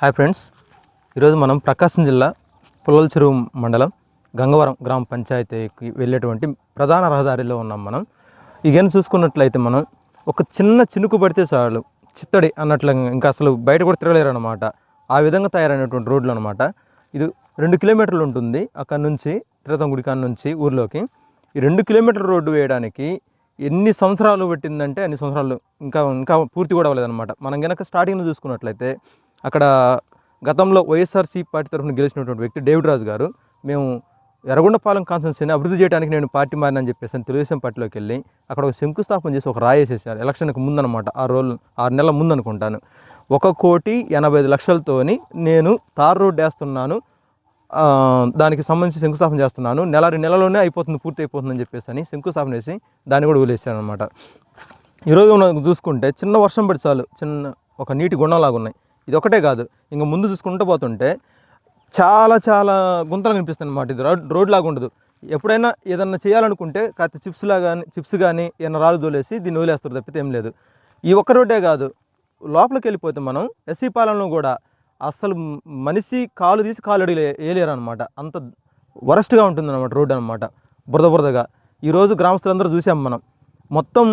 Hi friends ఈరోజు మనం ప్రకాశం జిల్లా పుల్లల చెరువు మండలం గంగవరం గ్రామ పంచాయతీకి వెళ్ళేటువంటి ప్రధాన రహదారిలో ఉన్నాం మనం. ఇగని చూసుకున్నట్లయితే మనం ఒక చిన్న చినుకు పడితే చాలు చిత్తడి అన్నట్లు ఇంకా అసలు బయట కూడా తిరగలేరు అనమాట ఆ విధంగా తయారైనటువంటి రోడ్లు అనమాట ఇది రెండు కిలోమీటర్లు ఉంటుంది అక్కడ నుంచి తిరతం గుడి కాడ నుంచి ఊర్లోకి. ఈ రెండు కిలోమీటర్ రోడ్డు వేయడానికి ఎన్ని సంవత్సరాలు పెట్టిందంటే అన్ని సంవత్సరాలు ఇంకా ఇంకా పూర్తి కూడా అవ్వలేదన్నమాట. మనం కనుక స్టార్టింగ్లో చూసుకున్నట్లయితే అక్కడ గతంలో వైఎస్ఆర్సీ పార్టీ తరఫున గెలిచినటువంటి వ్యక్తి డేవిడ్ రాజు గారు మేము ఎర్రగొండపాలెం కాన్స్టిట్యూన్సీని అభివృద్ధి చేయడానికి నేను పార్టీ మారినని చెప్పేసి తెలుగుదేశం పార్టీలోకి వెళ్ళి అక్కడ ఒక శంకుస్థాపన చేసి ఒక రాయేసేసారు ఎలక్షన్కి ముందనమాట ఆ రోజు ఆరు నెలల ముందు అనుకుంటాను. ఒక కోటి ఎనభై ఐదు లక్షలతోని నేను తార్ రోడ్ వేస్తున్నాను దానికి సంబంధించి శంకుస్థాపన చేస్తున్నాను. నెల రెండు నెలలోనే అయిపోతుంది పూర్తి అయిపోతుందని చెప్పేసి అని శంకుస్థాపన చేసి దాన్ని కూడా వదిలేసాను అనమాట ఈరోజు మనం చూసుకుంటే చిన్న వర్షం పడి చాలు చిన్న ఒక నీటి గుణంలాగా ఉన్నాయి. ఇది ఒకటే కాదు. ఇంకా ముందు చూసుకుంటూ పోతుంటే చాలా చాలా గుంతలు కనిపిస్తుంది అనమాట ఇది రోడ్ రోడ్ లాగా ఉండదు. ఎప్పుడైనా ఏదన్నా చేయాలనుకుంటే కాస్త చిప్స్లా కానీ చిప్స్ కానీ ఏమైనా రాళ్ళు తోలేసి దీన్ని వదిలేస్తారు తప్పితే ఏం లేదు. ఈ ఒక్క రోడ్డే కాదు. లోపలికి వెళ్ళిపోతే మనం ఎస్సీ పాలనలో కూడా అసలు మనిషి కాలు తీసి కాలు అడిగి వేయలేరు అనమాట అంత వరస్ట్గా ఉంటుంది అనమాట రోడ్డు అనమాట బురద బురదగా. ఈరోజు గ్రామస్తులందరూ చూసాం మనం. మొత్తం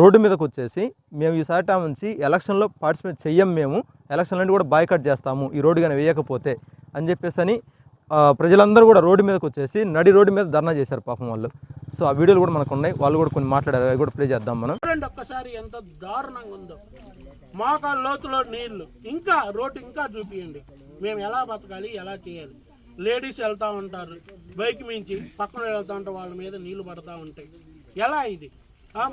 రోడ్డు మీదకి వచ్చేసి మేము ఈసారి నుంచి ఎలక్షన్లో పార్టిసిపేట్ చెయ్యం మేము. ఎలక్షన్లో కూడా బాయ్కట్ చేస్తాము. ఈ రోడ్డు కానీ వేయకపోతే అని చెప్పేసి అని ప్రజలందరూ కూడా రోడ్డు మీదకి వచ్చేసి నడి రోడ్డు మీద ధర్నా చేశారు పాపం వాళ్ళు. సో ఆ వీడియోలు కూడా మనకు ఉన్నాయి వాళ్ళు కూడా కొన్ని మాట్లాడారు. అవి కూడా ప్లే చేద్దాం మనం. ఒక్కసారి ఎంత దారుణంగా ఉందో. మాకు లోతులో నీళ్ళు. ఇంకా రోడ్డు ఇంకా చూపియండి. మేము ఎలా బతకాలి ఎలా చేయాలి? లేడీస్ వెళ్తూ ఉంటారు. బైక్ మించి పక్కన వెళ్తా ఉంటారు. వాళ్ళ మీద నీళ్ళు పడతా ఉంటాయి. ఎలా ఇది?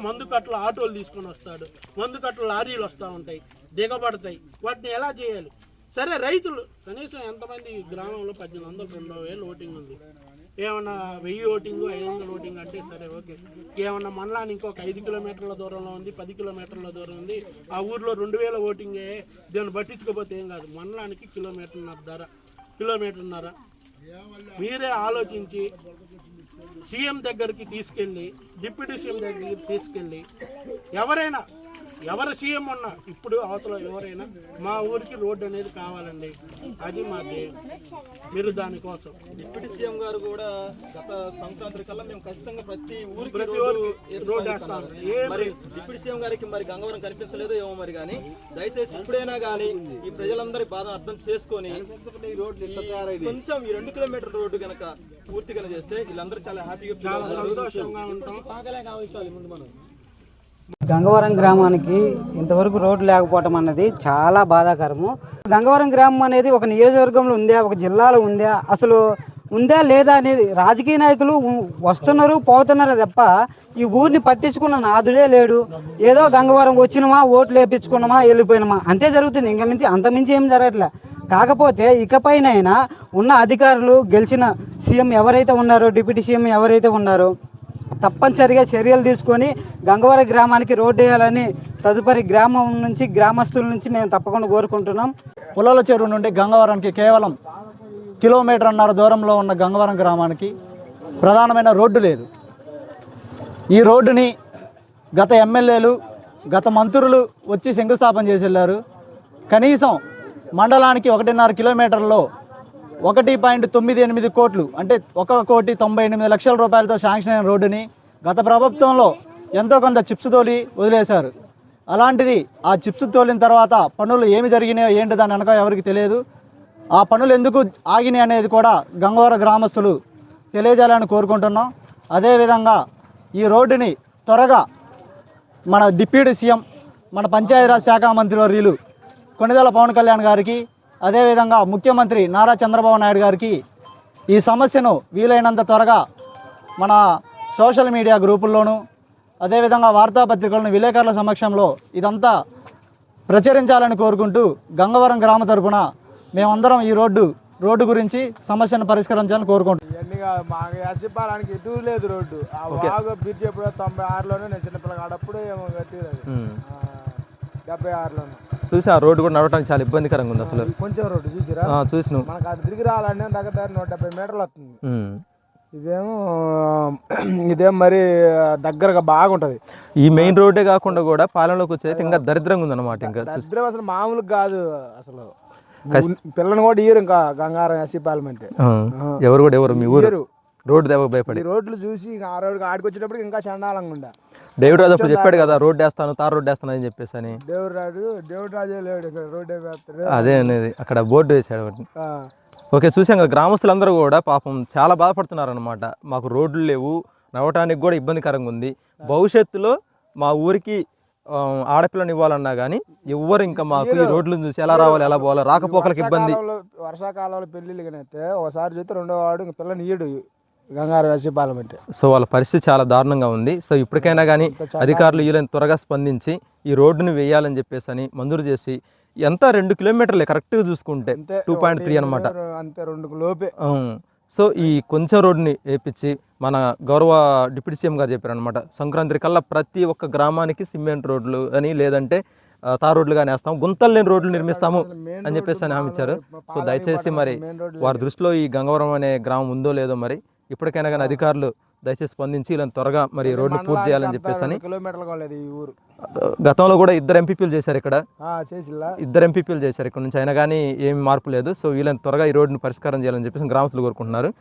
మందు కట్టలు ఆటోలు తీసుకొని వస్తాడు. మందు కట్టలు లారీలు వస్తూ ఉంటాయి. దిగబడతాయి. వాటిని ఎలా చేయాలి? సరే రైతులు కనీసం ఎంతమంది గ్రామంలో పద్దెనిమిది వందలు రెండు వేలు ఓటింగ్ ఉంది. ఏమన్నా వెయ్యి ఓటింగ్ ఐదు వందల ఓటింగ్ అంటే సరే ఓకే. ఏమన్నా మండలానికి ఇంకొక ఐదు కిలోమీటర్ల దూరంలో ఉంది పది కిలోమీటర్ల దూరం ఉంది ఆ ఊర్లో రెండు వేల ఓటింగే దీన్ని పట్టించుకోకపోతే ఏం కాదు. మండలానికి కిలోమీటర్న్నర ధర కిలోమీటర్న్నర. మీరే ఆలోచించి సీఎం దగ్గరికి తీసుకెళ్ళి డిప్యూటీ సీఎం దగ్గరికి తీసుకెళ్ళి ఎవరైనా ఎవరు సీఎం ఉన్నా ఇప్పుడు అవతల ఎవరైనా మా ఊరికి రోడ్డు అనేది కావాలండి. అది మా మీరు దానికోసం. డిప్యూటీ సీఎం గారు కూడా గత సంక్రాంతి కల్లా మేము ఖచ్చితంగా ప్రతి ఊరికి ప్రతి రోడ్డు. ఏం మరి డిప్యూటీ సీఎం గారికి మరి గంగవరం కనిపించలేదో ఏమో మరి కానీ దయచేసి ఇప్పుడైనా కానీ ఈ ప్రజలందరి బాధను అర్థం చేసుకొని కొంచెం ఈ రెండు కిలోమీటర్ రోడ్డు కనుక పూర్తిగా చేస్తే వీళ్ళందరూ చాలా హ్యాపీగా చాలా. సంతోషంగా ఉంటాం. గంగవరం గ్రామానికి ఇంతవరకు రోడ్డు లేకపోవటం అన్నది చాలా బాధాకరము. గంగవరం గ్రామం అనేది ఒక నియోజకవర్గంలో ఉందా ఒక జిల్లాలో ఉందా అసలు ఉందా లేదా అనేది రాజకీయ నాయకులు వస్తున్నారు పోతున్నారు తప్ప ఈ ఊరిని పట్టించుకున్న నాదుడే లేడు. ఏదో గంగవరం వచ్చినమా ఓట్లు వేపించుకున్నామా వెళ్ళిపోయినామా. అంతే జరుగుతుంది. ఇంకా మించి అంతమించి ఏం జరగట్లే. కాకపోతే ఇకపైనైనా ఉన్న అధికారులు గెలిచిన సీఎం ఎవరైతే ఉన్నారో డిప్యూటీ సీఎం ఎవరైతే ఉన్నారో తప్పనిసరిగా చర్యలు తీసుకొని గంగవర గ్రామానికి రోడ్డు వేయాలని తదుపరి గ్రామం నుంచి గ్రామస్తుల నుంచి మేము తప్పకుండా కోరుకుంటున్నాం. పొలాల చెరువు నుండి గంగవరానికి కేవలం కిలోమీటర్న్నర దూరంలో ఉన్న గంగవరం గ్రామానికి ప్రధానమైన రోడ్డు లేదు. ఈ రోడ్డుని గత ఎమ్మెల్యేలు గత మంత్రులు వచ్చి శంకుస్థాపన చేసి వెళ్ళారు. కనీసం మండలానికి ఒకటిన్నర కిలోమీటర్లో ఒకటి పాయింట్ తొమ్మిది ఎనిమిది కోట్లు. అంటే ఒక కోటి తొంభై ఎనిమిది లక్షల రూపాయలతో శాంక్షన్ అయిన రోడ్డుని గత ప్రభుత్వంలో ఎంతో కొంత చిప్స్ తోలి వదిలేశారు. అలాంటిది ఆ చిప్స్ తోలిన తర్వాత పనులు ఏమి జరిగినాయో ఏంటి దాని వెనక ఎవరికి తెలియదు. ఆ పనులు ఎందుకు ఆగినాయి అనేది కూడా గంగవర గ్రామస్తులు తెలియజేయాలని కోరుకుంటున్నాం. అదేవిధంగా ఈ రోడ్డుని త్వరగా మన డిప్యూటీ సీఎం మన పంచాయతీరాజ్ శాఖ మంత్రివర్యులు కొనిదెల పవన్ కళ్యాణ్ గారికి అదేవిధంగా ముఖ్యమంత్రి నారా చంద్రబాబు నాయుడు గారికి ఈ సమస్యను వీలైనంత త్వరగా మన సోషల్ మీడియా గ్రూపుల్లోనూ అదేవిధంగా వార్తాపత్రికలను విలేకరుల సమక్షంలో ఇదంతా ప్రచురించాలని కోరుకుంటూ గంగవరం గ్రామ తరపున మేమందరం ఈ రోడ్డు రోడ్డు గురించి సమస్యను పరిష్కరించాలని కోరుకుంటున్నాం. మాకు ఎటు లేదు రోడ్డు. బ్రిడ్జ్ ఎప్పుడో తొంభై ఆరులోనే నేను చిన్నపిల్లగాడప్పుడు ఏమో కట్టిది డెబ్బై ఆరులోనే చూసి ఆ రోడ్డు కూడా నడవడానికి చాలా ఇబ్బందికరంగా ఉంది అసలు. కొంచెం రోడ్డు చూసిరా? చూసినాం మనకు అది తిరిగి రావాలంటే దగ్గర నూట డెబ్బై మీటర్లు వస్తుంది. ఇదేమో ఇదేం మరి దగ్గరగా బాగుంటది. ఈ మెయిన్ రోడ్డే కాకుండా కూడా పాలనలోకి వచ్చేది ఇంకా దరిద్రంగా ఉందన్నమాట ఇంకా దరిద్రం అసలు మామూలుగా కాదు అసలు. పిల్లని కూడా ఇయ్యరు ఇంకా గంగారం ఎస్సీ పార్లమెంట్. ఎవరు కూడా ఎవరు మీ ఊరు. రోడ్డు దెబ్బ భయపడి. రోడ్లు చూసి ఆ రోడ్డు ఆడికి వచ్చేటప్పుడు ఇంకా చండాలంగా ఉండే. డేవిడ్ రాజు అప్పుడు చెప్పాడు కదా రోడ్డు వేస్తాను తార్ రోడ్డు వేస్తాను అని చెప్పేసి అని దేవుడు రాడు దేవుడు రాజే లేడు ఇక్కడ వేస్తారు అదే అనేది అక్కడ బోర్డు వేసాడు ఓకే చూసాం కదా గ్రామస్తులందరూ కూడా పాపం చాలా బాధపడుతున్నారు అనమాట మాకు రోడ్లు లేవు నడవటానికి కూడా ఇబ్బందికరంగా ఉంది. భవిష్యత్తులో మా ఊరికి ఆడపిల్లని ఇవ్వాలన్నా కానీ ఎవ్వరు ఇంకా మాకు ఈ రోడ్లను చూసి ఎలా రావాలి ఎలా పోవాలి రాకపోకలకు ఇబ్బంది. వర్షాకాలంలో పెళ్ళిళ్ళు అయితే ఒకసారి చూస్తే రెండో వాడు ఇంక పిల్లని ఇయ్యడు గంగారం పార్లమెంట్ సో వాళ్ళ పరిస్థితి చాలా దారుణంగా ఉంది. సో ఇప్పటికైనా కానీ అధికారులు వీళ్ళని త్వరగా స్పందించి ఈ రోడ్డును వేయాలని చెప్పేసి అని మంజూరు చేసి ఎంత రెండు కిలోమీటర్లే కరెక్ట్గా చూసుకుంటే టూ పాయింట్ త్రీ అనమాట అంతే రెండు లోపే. సో ఈ కొంచెం రోడ్డుని వేపించి మన గౌరవ డిప్యూటీ సీఎం గారు చెప్పారనమాట సంక్రాంతి కల్లా ప్రతి ఒక్క గ్రామానికి సిమెంట్ రోడ్లు అని లేదంటే తార్ రోడ్లు కానీ వేస్తాం గుంతలు లేని రోడ్లు నిర్మిస్తాము అని చెప్పేసి అని హామీ ఇచ్చారు. సో దయచేసి మరి వారి దృష్టిలో ఈ గంగవరం అనే గ్రామం ఉందో లేదో మరి ఇప్పటికైనా కానీ అధికారులు దయచేసి స్పందించి ఇలా త్వరగా మరి ఈ రోడ్డు పూర్తి చేయాలని చెప్పేసి అని గతంలో కూడా ఇద్దరు ఎంపీపీలు చేశారు ఇక్కడ. ఇద్దరు ఎంపీపీలు చేశారు ఇక్కడ నుంచి. అయినా కానీ ఏమి మార్పు లేదు. సో వీళ్ళని త్వరగా ఈ రోడ్డును పరిష్కారం చేయాలని చెప్పేసి గ్రామస్తులు కోరుకుంటున్నారు.